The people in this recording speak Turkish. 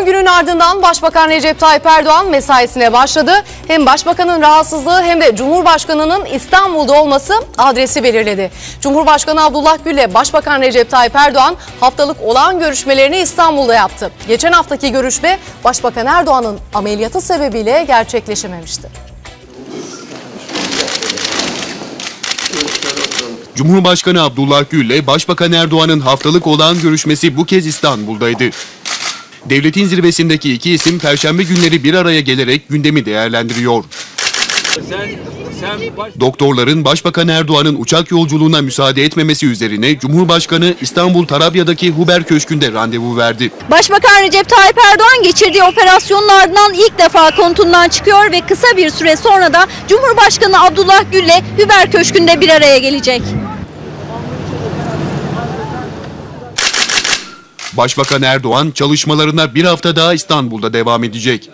Yoğun günün ardından Başbakan Recep Tayyip Erdoğan mesaisine başladı. Hem Başbakanın rahatsızlığı hem de Cumhurbaşkanı'nın İstanbul'da olması adresi belirledi. Cumhurbaşkanı Abdullah Gül ile Başbakan Recep Tayyip Erdoğan haftalık olağan görüşmelerini İstanbul'da yaptı. Geçen haftaki görüşme Başbakan Erdoğan'ın ameliyatı sebebiyle gerçekleşememişti. Cumhurbaşkanı Abdullah Gül ile Başbakan Erdoğan'ın haftalık olağan görüşmesi bu kez İstanbul'daydı. Devletin zirvesindeki iki isim perşembe günleri bir araya gelerek gündemi değerlendiriyor. Sen, sen baş... Doktorların Başbakan Erdoğan'ın uçak yolculuğuna müsaade etmemesi üzerine Cumhurbaşkanı İstanbul Tarabya'daki Huber Köşkü'nde randevu verdi. Başbakan Recep Tayyip Erdoğan geçirdiği operasyonun ardından ilk defa kontundan çıkıyor ve kısa bir süre sonra da Cumhurbaşkanı Abdullah Gül ile Hüber Köşkü'nde bir araya gelecek. Başbakan Erdoğan çalışmalarına bir hafta daha İstanbul'da devam edecek.